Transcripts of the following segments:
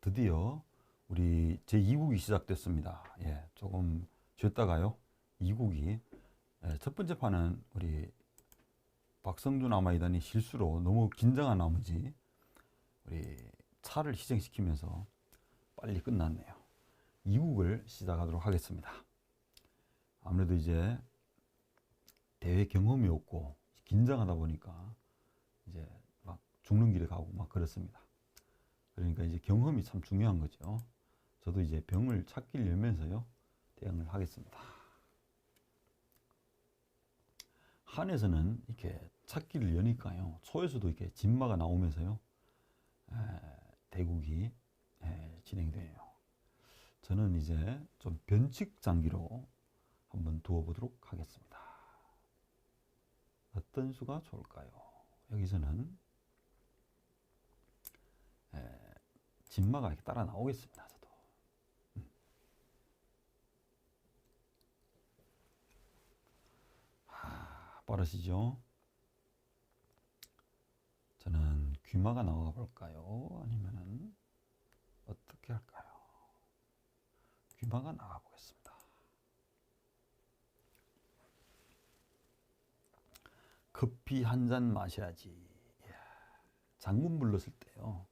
드디어 우리 제2국이 시작됐습니다. 예, 조금 쉬었다가요. 2국이 예, 첫 번째 판은 우리 박성준 아마이단이 실수로 너무 긴장한 나머지 우리 차를 희생시키면서 빨리 끝났네요. 2국을 시작하도록 하겠습니다. 아무래도 이제 대회 경험이 없고 긴장하다 보니까 이제 막 죽는 길에 가고 막 그렇습니다. 그러니까 이제 경험이 참 중요한 거죠. 저도 이제 병을 찾기를 열면서요 대응을 하겠습니다. 한에서는 이렇게 찾기를 여니까요 초에서도 이렇게 진마가 나오면서요 에, 대국이 에, 진행돼요. 저는 이제 좀 변칙 장기로 한번 두어보도록 하겠습니다. 어떤 수가 좋을까요? 여기서는 에, 진마가 이렇게 따라 나오겠습니다. 저도. 음. 하, 빠르시죠? 저는 귀마가 나와 볼까요? 아니면은 어떻게 할까요? 귀마가 나가 보겠습니다. 커피 한잔 마셔야지. 이야, 장문 불렀을 때요.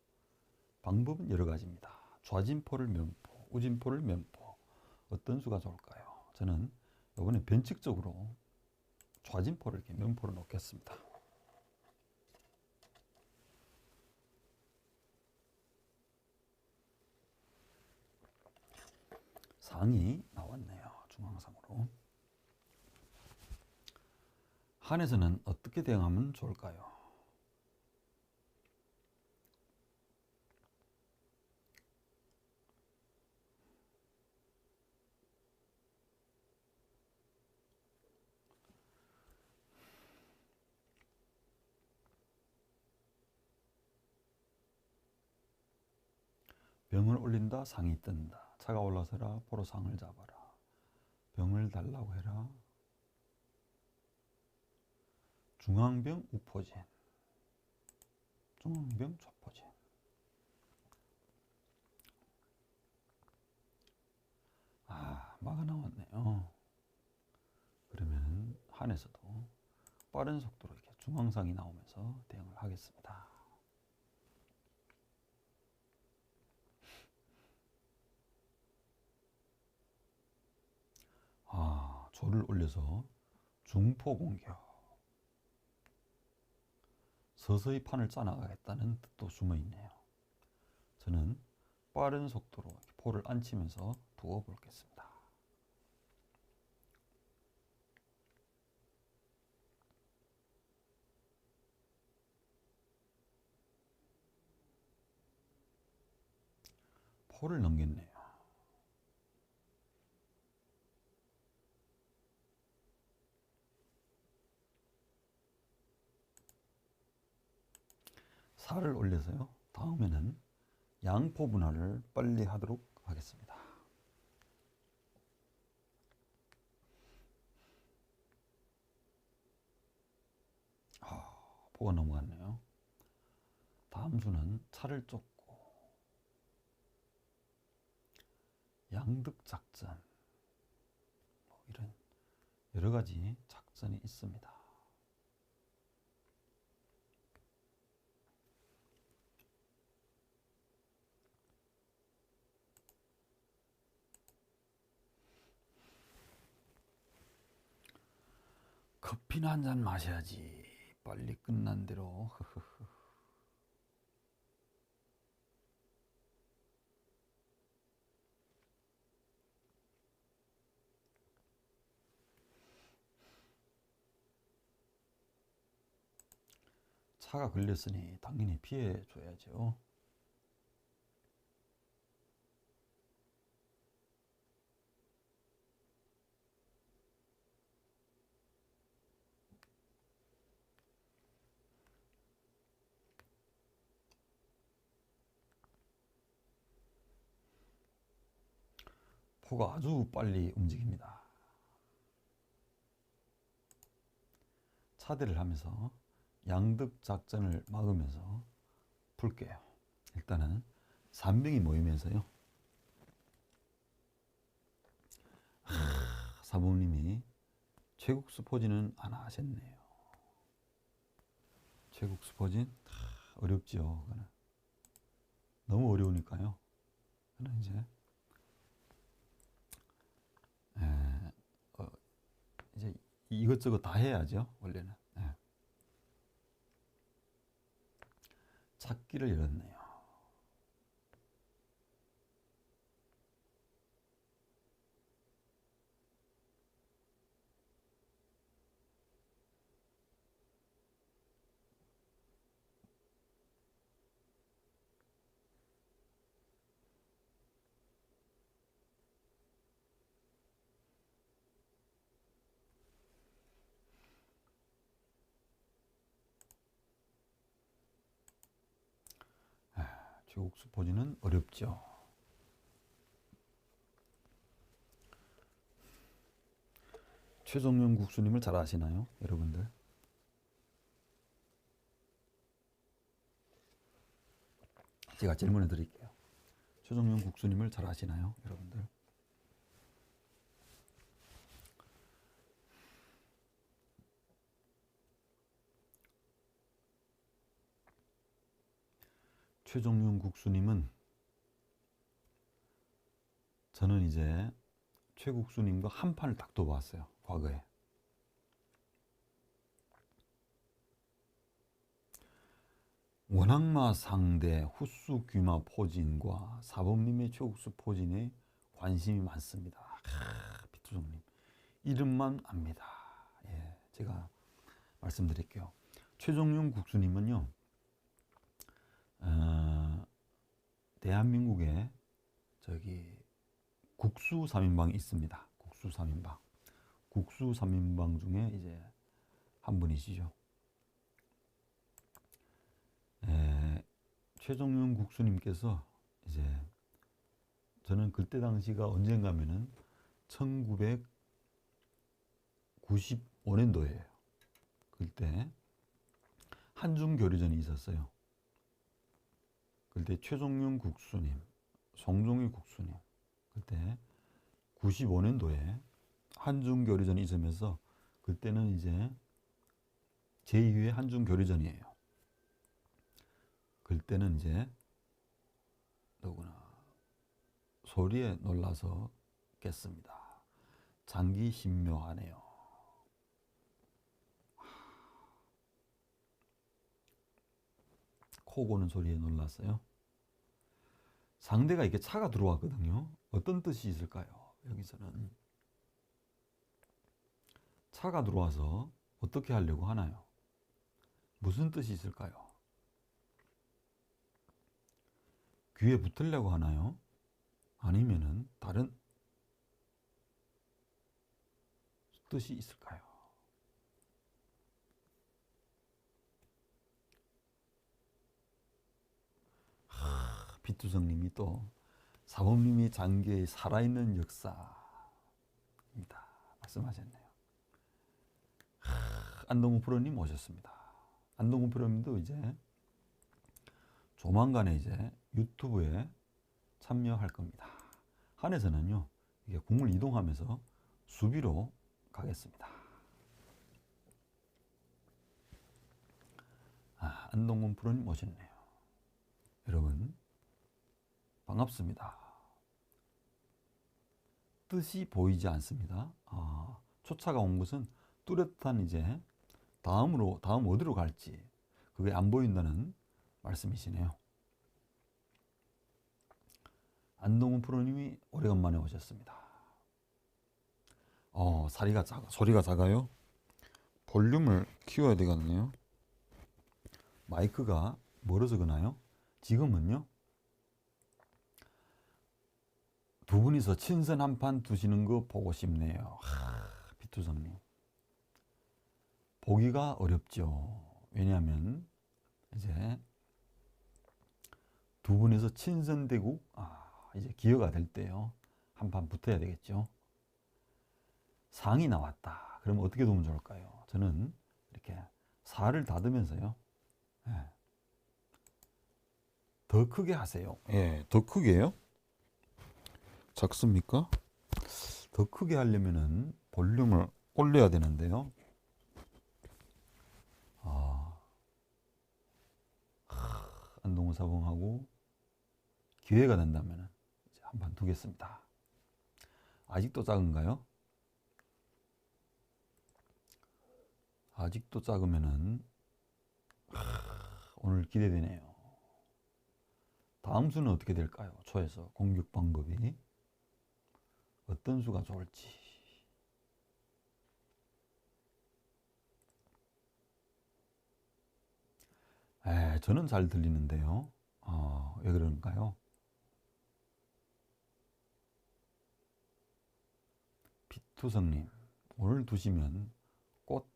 방법은 여러 가지입니다. 좌진포를 면포, 우진포를 면포. 어떤 수가 좋을까요? 저는 이번에 변칙적으로 좌진포를 이렇게 면포를 놓겠습니다. 상이 나왔네요. 중앙상으로. 한에서는 어떻게 대응하면 좋을까요? 올린다 상이 뜬다. 차가 올라서라 포로 상을 잡아라. 병을 달라고 해라. 중앙병 우포진. 중앙병 좌포진. 아 마가 나왔네요. 그러면 한에서도 빠른 속도로 이렇게 중앙상이 나오면서 대응을 하겠습니다 조를 올려서 중포 공격 서서히 판을 짜나가겠다는 뜻도 숨어 있네요. 저는 빠른 속도로 포를 앉히면서 두어 보겠습니다. 포를 넘겼네요. 살을 올려서요. 다음에는 양포 분할을 빨리 하도록 하겠습니다. 아, 포가 넘어갔네요. 다음 수는 차를 쫓고 양득 작전 뭐 이런 여러 가지 작전이 있습니다. 커피나 한 잔 마셔야지. 빨리 끝난 대로. 차가 걸렸으니 당연히 피해 줘야죠. 포가 아주 빨리 움직입니다. 차대를 하면서 양득 작전을 막으면서 풀게요. 일단은 산병이 모이면서요. 하, 사모님이 최국수 포진은 안 하셨네요. 최국수 포진 하, 어렵죠. 그거는 너무 어려우니까요. 그는 이제 에, 어, 이제 이것저것 다 해야죠. 원래는 예. 찾기를 열었네요. 최국수 포진은 어렵죠. 최종용 국수님을 잘 아시나요, 여러분들? 제가 질문해 드릴게요. 최종용 국수님을 잘 아시나요, 여러분들? 최종용 국수님은 저는 이제 최국수님과 한 판을 딱 둬봤어요. 과거에. 원악마 상대 후수 귀마 포진과 사범님의 최국수 포진에 관심이 많습니다. 비투정님 이름만 압니다. 예, 제가 말씀드릴게요. 최종용 국수님은요. 어, 대한민국에 저기 국수 3인방이 있습니다. 국수 3인방. 국수 3인방 중에 이제 한 분이시죠. 에, 최종윤 국수님께서 이제 저는 그때 당시가 언젠가면은 1995년도예요. 그때 한중 교류전이 있었어요. 그때 최종윤 국수님, 송종일 국수님, 그때 95년도에 한중 교류전이 있으면서 그때는 이제 제2회 한중 교류전이에요. 그때는 이제 누구나 소리에 놀라서 깼습니다. 장기 신묘하네요. 코 고는 소리에 놀랐어요. 상대가 이렇게 차가 들어왔거든요. 어떤 뜻이 있을까요? 여기서는 차가 들어와서 어떻게 하려고 하나요? 무슨 뜻이 있을까요? 귀에 붙으려고 하나요? 아니면은 다른 뜻이 있을까요? 비투성님이 또 사범님이 장기의 살아있는 역사입니다. 말씀하셨네요. 안동훈 프로님 오셨습니다. 안동훈 프로님도 이제 조만간에 이제 유튜브에 참여할 겁니다. 한에서는요, 이게 공을 이동하면서 수비로 가겠습니다. 아, 안동훈 프로님 오셨네요. 여러분, 반갑습니다. 뜻이 보이지 않습니다. 아, 초차가 온 것은 뚜렷한 이제 다음으로 다음 어디로 갈지 그게 안 보인다는 말씀이시네요. 안동훈 프로님이 오래간만에 오셨습니다. 어, 사리가 작아, 소리가 작아요. 볼륨을 키워야 되겠네요. 마이크가 멀어서 그나요? 지금은요? 두 분이서 친선 한 판 두시는 거 보고 싶네요. 하, 비투성님. 보기가 어렵죠. 왜냐하면 이제 두 분이서 친선 대국 아, 이제 기회가 될 때요. 한 판 붙어야 되겠죠. 상이 나왔다. 그러면 어떻게 도면 좋을까요? 저는 이렇게 살을 다듬면서요. 네. 더 크게 하세요. 예, 더 크게요? 작습니까? 더 크게 하려면은 볼륨을 올려야 되는데요. 아, 하, 안동사봉하고 기회가 된다면 한번 두겠습니다. 아직도 작은가요? 아직도 작으면은 하, 오늘 기대되네요. 다음 수는 어떻게 될까요? 초에서 공격 방법이 어떤 수가 좋을지. 에, 저는 잘 들리는데요. 어, 왜 그런가요? 피투성님, 오늘 두시면 꼭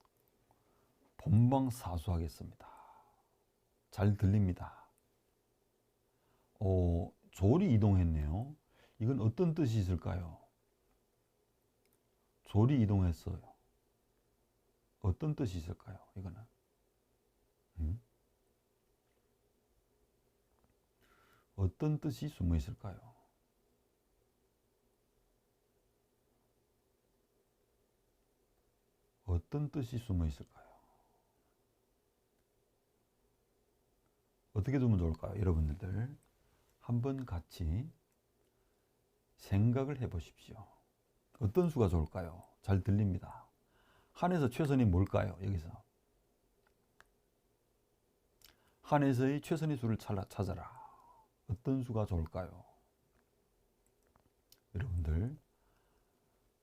본방 사수하겠습니다. 잘 들립니다. 어, 조리 이동했네요. 이건 어떤 뜻이 있을까요? 조리 이동했어요. 어떤 뜻이 있을까요? 이거는. 음? 어떤 뜻이 숨어 있을까요? 어떤 뜻이 숨어 있을까요? 어떻게 두면 좋을까요? 여러분들 한번 같이 생각을 해 보십시오. 어떤 수가 좋을까요? 잘 들립니다. 한에서 최선이 뭘까요? 여기서. 한에서의 최선의 수를 찾아라. 어떤 수가 좋을까요? 여러분들,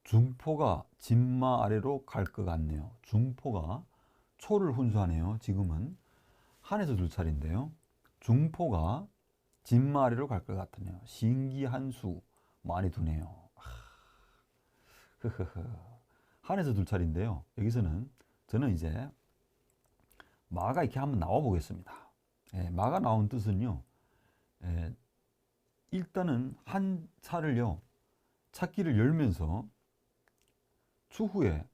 중포가 진마 아래로 갈 것 같네요. 중포가 초를 훈수하네요. 지금은 한에서 둘 차례인데요. 중포가 진마 아래로 갈 것 같으네요. 신기한 수 많이 두네요. 한에서 둘 차례인데요. 여기서는 저는 이제 마가 이렇게 한번 나와 보겠습니다. 예, 마가 나온 뜻은요. 예, 일단은 한 차를요. 차기를 열면서 추후에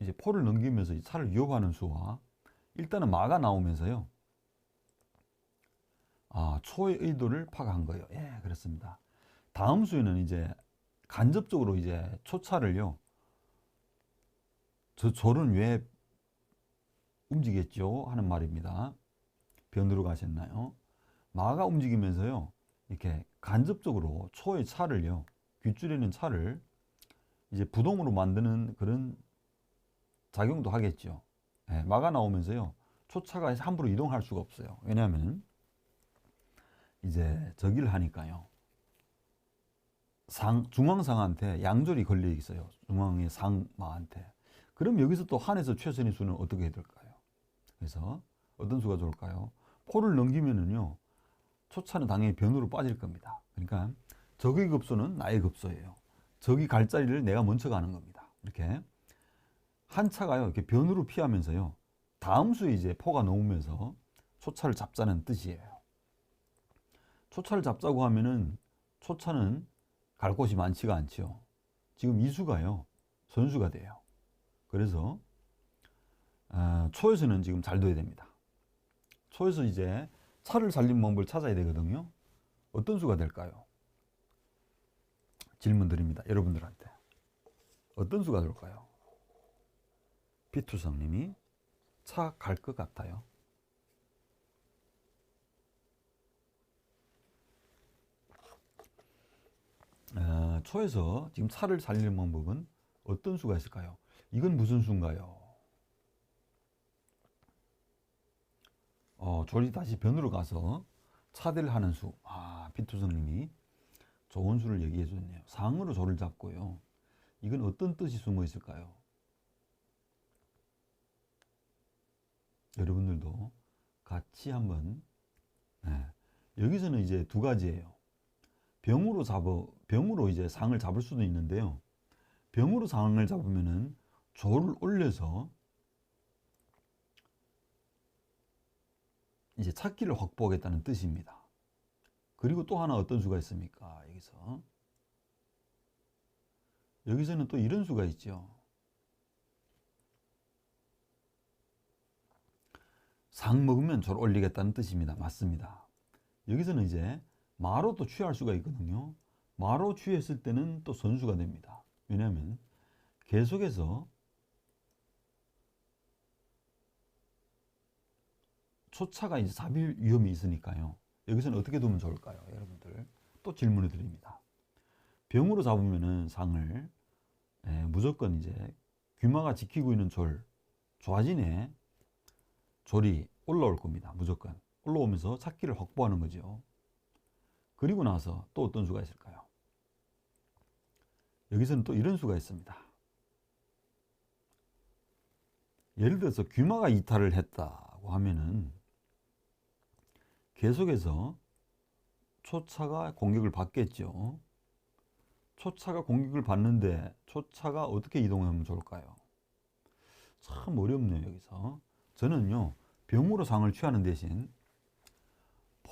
이제 포를 넘기면서 차를 위협하는 수와 일단은 마가 나오면서요. 아, 초의 의도를 파악한 거예요. 예, 그렇습니다. 다음 수에는 이제 간접적으로 이제 초차를요. 저 졸은 왜 움직였죠? 하는 말입니다. 변으로 가셨나요? 마가 움직이면서요. 이렇게 간접적으로 초의 차를요. 귓줄에 있는 차를 이제 부동으로 만드는 그런 작용도 하겠죠. 예, 마가 나오면서요. 초차가 함부로 이동할 수가 없어요. 왜냐하면 이제 저기를 하니까요. 상, 중앙상한테 양절이 걸려 있어요. 중앙의 상마한테. 그럼 여기서 또 한에서 최선의 수는 어떻게 해야 될까요? 그래서 어떤 수가 좋을까요? 포를 넘기면은요. 초차는 당연히 변으로 빠질 겁니다. 그러니까 적의 급소는 나의 급소예요. 적이 갈 자리를 내가 먼저 가는 겁니다. 이렇게 한 차가요. 이렇게 변으로 피하면서요. 다음 수에 이제 포가 넘으면서 초차를 잡자는 뜻이에요. 초차를 잡자고 하면은 초차는 갈 곳이 많지가 않죠. 지금 이수가요. 선수가 돼요. 그래서 어, 초에서는 지금 잘 둬야 됩니다. 초에서 이제 차를 살린 방법을 찾아야 되거든요. 어떤 수가 될까요? 질문 드립니다. 여러분들한테. 어떤 수가 될까요? 피투성님이 차 갈 것 같아요. 어, 초에서 지금 차를 살리는 방법은 어떤 수가 있을까요? 이건 무슨 수인가요? 어, 조리 다시 변으로 가서 차대를 하는 수. 아, 피투성님이 좋은 수를 얘기해 줬네요. 상으로 조를 잡고요. 이건 어떤 뜻이 숨어 있을까요? 여러분들도 같이 한번 네. 여기서는 이제 두 가지예요. 병으로 잡어 병으로 이제 상을 잡을 수도 있는데요. 병으로 상을 잡으면은 조를 올려서 이제 찾기를 확보하겠다는 뜻입니다. 그리고 또 하나 어떤 수가 있습니까? 여기서 여기서는 또 이런 수가 있죠. 상 먹으면 조를 올리겠다는 뜻입니다. 맞습니다. 여기서는 이제 마로 또 취할 수가 있거든요. 마로 취했을 때는 또 선수가 됩니다. 왜냐하면 계속해서 초차가 이제 잡힐 위험이 있으니까요. 여기서는 어떻게 두면 좋을까요? 여러분들 또 질문을 드립니다. 병으로 잡으면은 상을 예, 무조건 이제 귀마가 지키고 있는 졸 좌진에 졸이 올라올 겁니다. 무조건 올라오면서 찾기를 확보하는 거죠. 그리고 나서 또 어떤 수가 있을까요? 여기서는 또 이런 수가 있습니다. 예를 들어서 귀마가 이탈을 했다고 하면은 계속해서 초차가 공격을 받겠죠. 초차가 공격을 받는데 초차가 어떻게 이동하면 좋을까요? 참 어렵네요, 여기서. 저는요, 병으로 상을 취하는 대신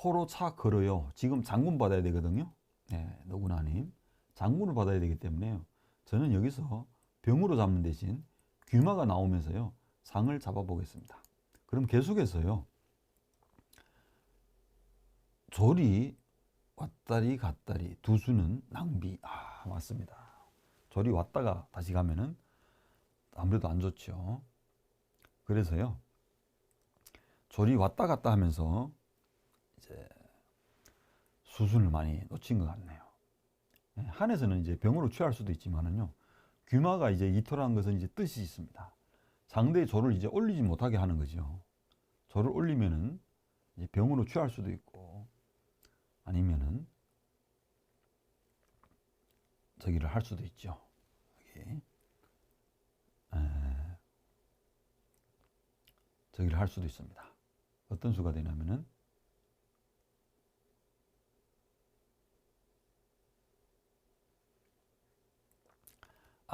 포로 차 걸어요. 지금 장군 받아야 되거든요. 네, 너구나님. 장군을 받아야 되기 때문에요. 저는 여기서 병으로 잡는 대신 귀마가 나오면서요, 상을 잡아보겠습니다. 그럼 계속해서요, 조리 왔다리 갔다리 두 수는 낭비. 아, 맞습니다. 조리 왔다가 다시 가면은 아무래도 안 좋죠. 그래서요. 조리 왔다 갔다 하면서 이제 수순을 많이 놓친 것 같네요. 네, 한에서는 이제 병으로 취할 수도 있지만은요. 귀마가 이제 이토라는 것은 이제 뜻이 있습니다. 상대의 조를 이제 올리지 못하게 하는 거죠. 조를 올리면은 병으로 취할 수도 있고 아니면은 저기를 할 수도 있죠. 여기 에, 저기를 할 수도 있습니다. 어떤 수가 되냐면은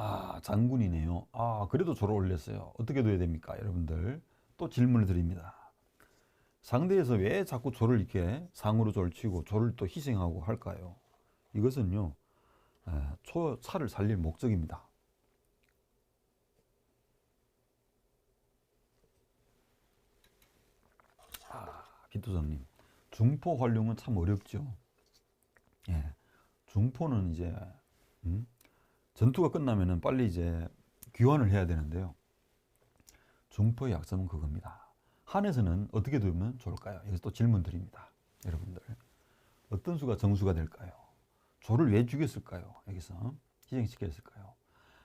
아 장군이네요. 아 그래도 저를 올렸어요. 어떻게 돼야 됩니까, 여러분들? 또 질문을 드립니다. 상대에서 왜 자꾸 조를 이렇게 상으로 절치고 조를 또 희생하고 할까요? 이것은요, 초, 차를 살릴 목적입니다. 아, 기토장님. 중포 활용은 참 어렵죠. 예. 중포는 이제, 음? 전투가 끝나면은 빨리 이제 귀환을 해야 되는데요. 중포의 약점은 그겁니다. 한에서는 어떻게 두면 좋을까요? 여기서 또 질문 드립니다. 여러분들. 어떤 수가 정수가 될까요? 조를 왜 죽였을까요? 여기서 희생시켰을까요?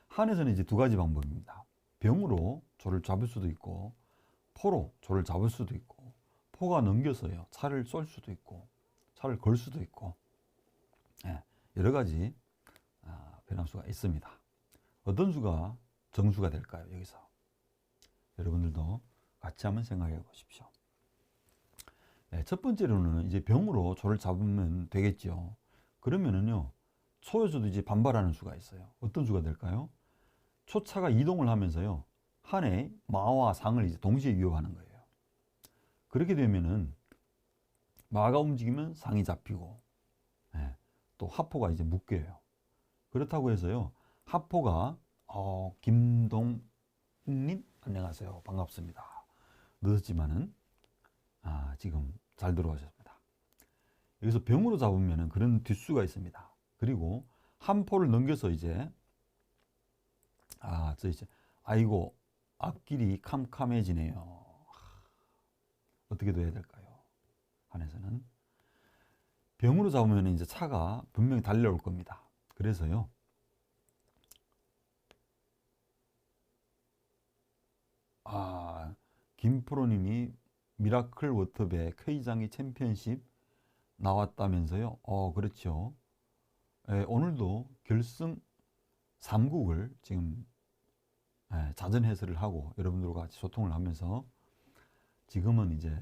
한에서는 이제 두 가지 방법입니다. 병으로 조를 잡을 수도 있고 포로 조를 잡을 수도 있고 포가 넘겨서요 차를 쏠 수도 있고 차를 걸 수도 있고 네, 여러 가지 아, 변화수가 있습니다. 어떤 수가 정수가 될까요? 여기서 여러분들도 같이 한번 생각해 보십시오. 네, 첫 번째로는 이제 병으로 조를 잡으면 되겠죠. 그러면은요, 초에서도 이제 반발하는 수가 있어요. 어떤 수가 될까요? 초차가 이동을 하면서요, 한해 마와 상을 이제 동시에 위협하는 거예요. 그렇게 되면은 마가 움직이면 상이 잡히고, 네, 또 하포가 이제 묶여요. 그렇다고 해서요, 하포가 어, 김동님 안녕하세요 반갑습니다. 늦었지만은 아, 지금 잘 들어오셨습니다. 여기서 병으로 잡으면 그런 뒷수가 있습니다. 그리고 한 포를 넘겨서 이제 아, 저 이제 아이고 앞길이 캄캄해지네요. 어떻게 돼야 될까요? 안에서는 병으로 잡으면 이제 차가 분명히 달려올 겁니다. 그래서요. 아, 김프로님이 미라클 워터배 K장이 챔피언십 나왔다면서요? 어, 그렇죠. 예, 오늘도 결승 3국을 지금 예, 자전 해설을 하고 여러분들과 같이 소통을 하면서 지금은 이제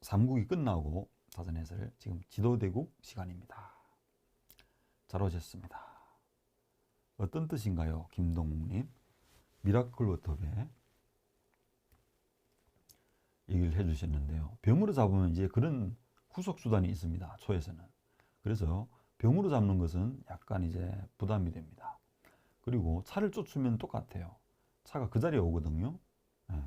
3국이 끝나고 자전 해설 지금 지도대국 시간입니다. 잘 오셨습니다. 어떤 뜻인가요? 김동욱님. 미라클 워터배 얘기를 해주셨는데요. 병으로 잡으면 이제 그런 후속 수단이 있습니다. 초에서는. 그래서 병으로 잡는 것은 약간 이제 부담이 됩니다. 그리고 차를 쫓으면 똑같아요. 차가 그 자리에 오거든요. 네.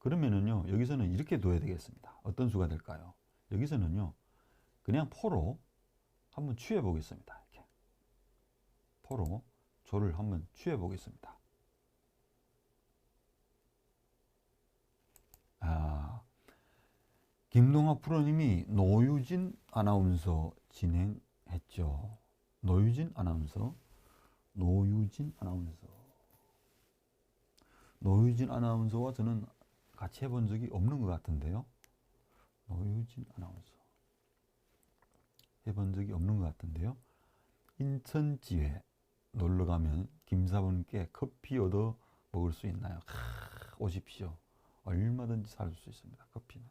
그러면은요, 여기서는 이렇게 둬야 되겠습니다. 어떤 수가 될까요? 여기서는요, 그냥 포로 한번 취해 보겠습니다. 이렇게. 포로 조를 한번 취해 보겠습니다. 아, 김동학 프로님이 노유진 아나운서 진행했죠. 노유진 아나운서, 노유진 아나운서, 노유진 아나운서와 저는 같이 해본 적이 없는 것 같은데요. 노유진 아나운서 해본 적이 없는 것 같은데요. 인천지회 놀러 가면 김사분께 커피 얻어 먹을 수 있나요? 크, 오십시오. 얼마든지 살 수 있습니다. 커피는.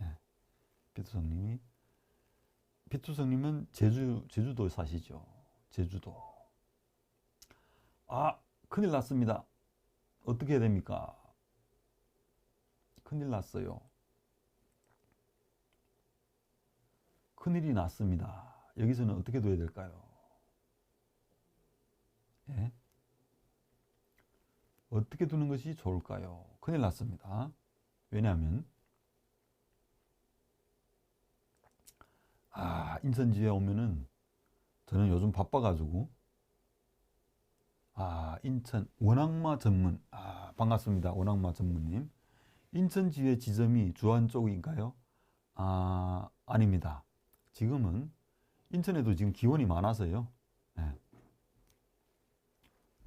예. 피투성님이 피투성님은 제주 제주도에 사시죠. 제주도. 아 큰일 났습니다. 어떻게 해야 됩니까? 큰일 났어요. 큰일이 났습니다. 여기서는 어떻게 둬야 될까요? 예? 어떻게 두는 것이 좋을까요? 큰일 났습니다. 왜냐하면 아 인천지에 오면은 저는 요즘 바빠가지고 아 인천 원악마 전문 아 반갑습니다 원악마 전문님 인천지회 지점이 주안 쪽인가요? 아 아닙니다. 지금은 인천에도 지금 기원이 많아서요. 예.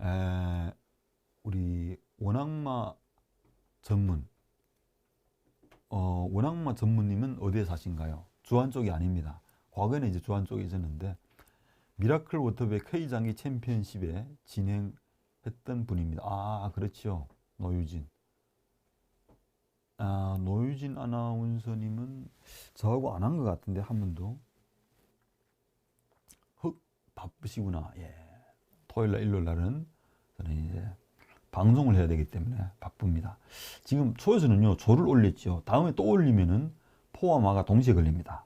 에, 우리 원악마 전문 어, 원악마 전문님은 어디에 사신가요? 주안 쪽이 아닙니다. 과거에는 이제 주안 쪽에 있었는데 미라클 워터백 K장기 챔피언십에 진행했던 분입니다. 아, 그렇죠. 노유진. 아, 노유진 아나운서님은 저하고 안 한 것 같은데 한 번도. 흑 바쁘시구나. 예. 토요일 날 일요일 날은 저는 이제 방송을 해야 되기 때문에 바쁩니다. 지금 초에서는요 조를 올렸죠. 다음에 또 올리면은 포와 마가 동시에 걸립니다.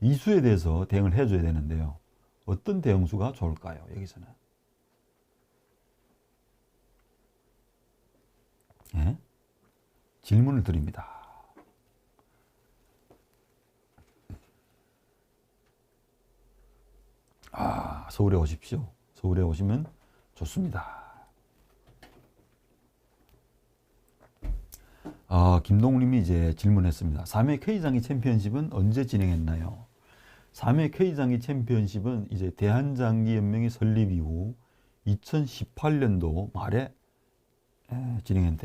이수에 대해서 대응을 해줘야 되는데요. 어떤 대응수가 좋을까요? 여기서는. 예? 질문을 드립니다. 아, 서울에 오십시오. 서울에 오시면 좋습니다. 아, 김동우님이 이제 질문했습니다. 3회 K장기 챔피언십은 언제 진행했나요? 3회 K장기 챔피언십은 이제 대한장기연맹이 설립 이후 2018년도 말에 진행한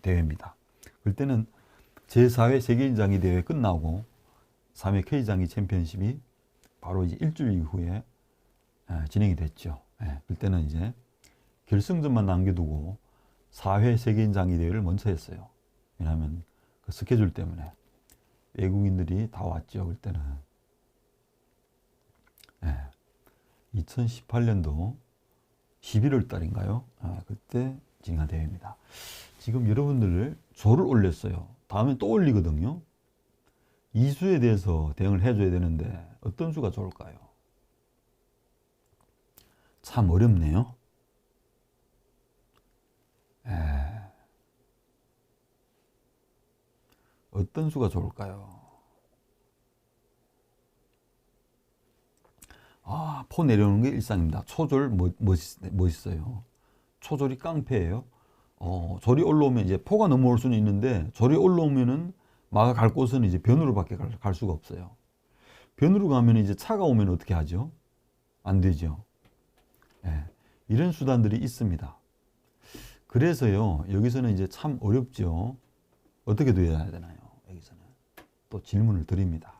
대회입니다. 그때는 제4회 세계인장기 대회 끝나고 3회 K장기 챔피언십이 바로 이제 일주일 이후에 진행이 됐죠. 그때는 이제 결승전만 남겨두고 4회 세계인장기 대회를 먼저 했어요. 왜냐하면 그 스케줄 때문에 외국인들이 다 왔죠. 그때는. 네. 2018년도 11월 달인가요? 아, 그때 진행한 대회입니다. 지금 여러분들 조를 올렸어요. 다음에 또 올리거든요. 이 수에 대해서 대응을 해줘야 되는데 어떤 수가 좋을까요? 참 어렵네요. 에... 어떤 수가 좋을까요? 아, 포 내려오는 게 일상입니다. 초졸 멋, 멋있, 어요 초졸이 깡패예요. 어, 절이 올라오면 이제 포가 넘어올 수는 있는데 절이 올라오면은 마가 갈 곳은 이제 변으로밖에 갈, 갈 수가 없어요. 변으로 가면 이제 차가 오면 어떻게 하죠? 안 되죠. 예, 이런 수단들이 있습니다. 그래서요, 여기서는 이제 참 어렵죠. 어떻게 돼야 되나요? 여기서는 또 질문을 드립니다.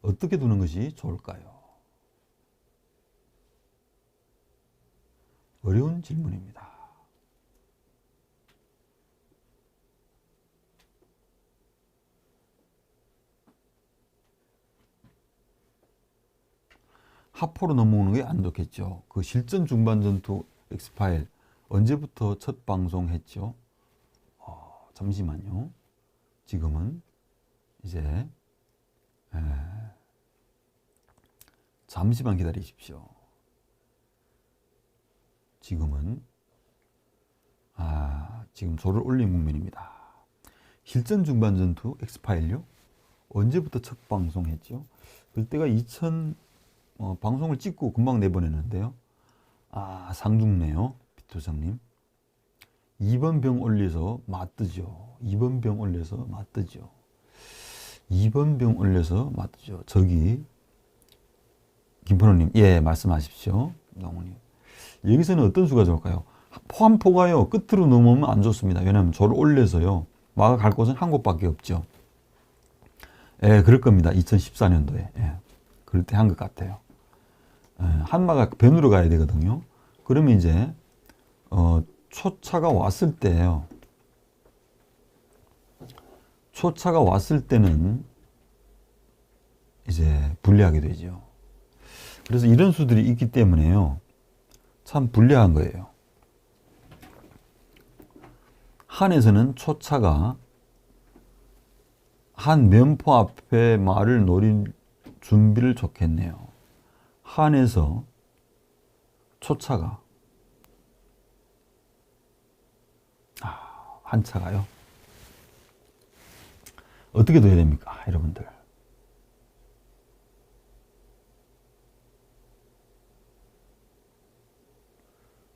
어떻게 두는 것이 좋을까요? 어려운 질문입니다. 하포로 넘어오는 게 안 좋겠죠. 그 실전 중반 전투 엑스파일 언제부터 첫 방송 했죠? 어, 잠시만요. 지금은 이제 에, 잠시만 기다리십시오. 지금은 아, 지금 조를 올린 국면입니다. 실전 중반 전투 엑스파일요? 언제부터 첫 방송했죠? 그때가 2000 어, 방송을 찍고 금방 내보냈는데요. 아 상중네요, 비토장님. 2번 병 올려서 맞뜨죠. 2번 병 올려서 맞뜨죠. 2번 병 올려서 맞뜨죠. 저기 김프로님, 예 말씀하십시오. 영훈님. 여기서는 어떤 수가 좋을까요? 포함포가요 끝으로 넘으면 안 좋습니다. 왜냐하면 조를 올려서요 마가 갈 곳은 한 곳밖에 없죠. 예, 그럴 겁니다. 2014년도에 예, 그럴 때 한 것 같아요. 예, 한마가 변으로 가야 되거든요. 그러면 이제 어, 초차가 왔을 때요. 초차가 왔을 때는 이제 불리하게 되죠. 그래서 이런 수들이 있기 때문에요. 참 불리한 거예요. 한에서는 초차가 한 면포 앞에 말을 노릴 준비를 좋겠네요. 한에서 초차가 아, 한차가요. 어떻게 둬야 됩니까, 여러분들?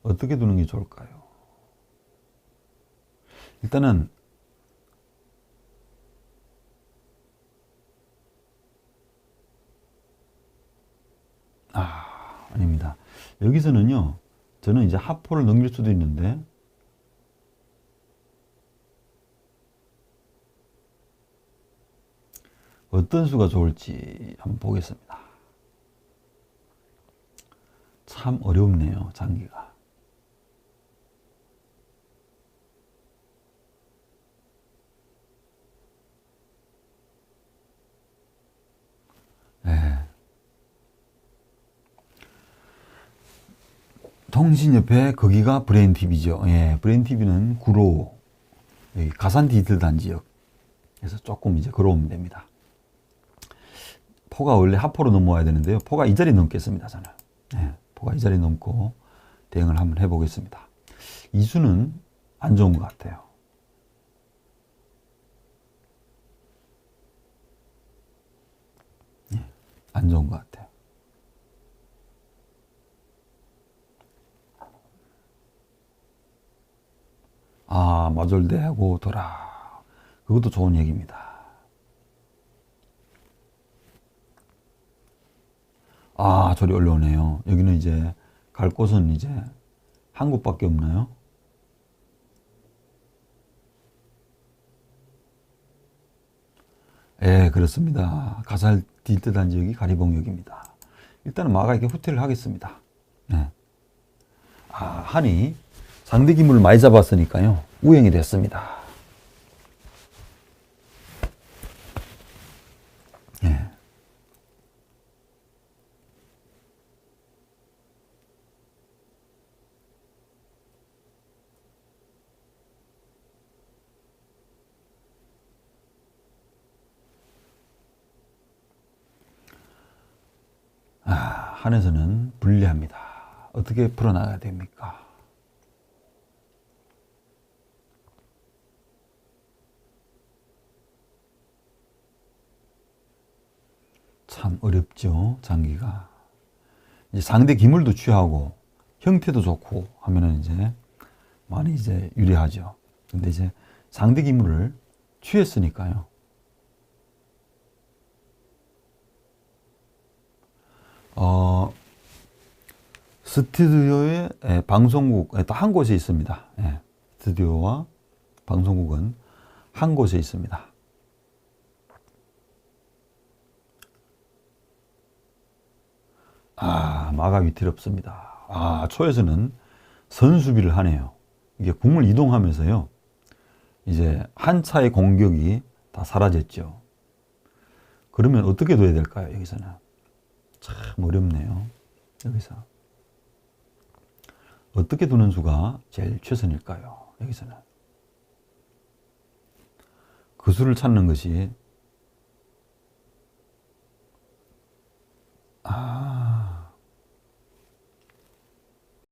어떻게 두는 게 좋을까요? 일단은 아 아닙니다. 여기서는요. 저는 이제 하포를 넘길 수도 있는데 어떤 수가 좋을지 한번 보겠습니다. 참 어렵네요, 장기가. 예. 통신 옆에 거기가 브레인 TV죠. 예, 브레인 TV는 구로 여기 가산 디지털 단지역. 그래서 조금 이제 걸어오면 됩니다. 포가 원래 하포로 넘어와야 되는데요. 포가 이 자리 넘겠습니다, 저는. 예, 포가 이 자리 넘고 대응을 한번 해보겠습니다. 이수는 안 좋은 것 같아요. 예, 안 좋은 것 같아요. 아, 마졸대하고 돌아. 그것도 좋은 얘기입니다. 아, 저리 올라오네요. 여기는 이제 갈 곳은 이제 한 곳밖에 없나요? 예, 그렇습니다. 가살 딜트단 지역이 가리봉역입니다. 일단은 마가 이렇게 후퇴를 하겠습니다. 네. 아, 한이 상대 기물을 많이 잡았으니까요. 우행이 됐습니다. 예. 아, 한에서는 불리합니다. 어떻게 풀어나가야 됩니까? 참 어렵죠, 장기가. 이제 상대 기물도 취하고 형태도 좋고 하면은 이제 많이 이제 유리하죠. 근데 이제 상대 기물을 취했으니까요. 어, 스튜디오의 예, 방송국 예, 한 곳에 있습니다. 예, 스튜디오와 방송국은 한 곳에 있습니다. 아, 마가 위태롭습니다. 아, 초에서는 선수비를 하네요. 이게 궁을 이동하면서요. 이제 한 차의 공격이 다 사라졌죠. 그러면 어떻게 둬야 될까요? 여기서는. 참 어렵네요. 여기서. 어떻게 두는 수가 제일 최선일까요? 여기서는. 그 수를 찾는 것이, 아,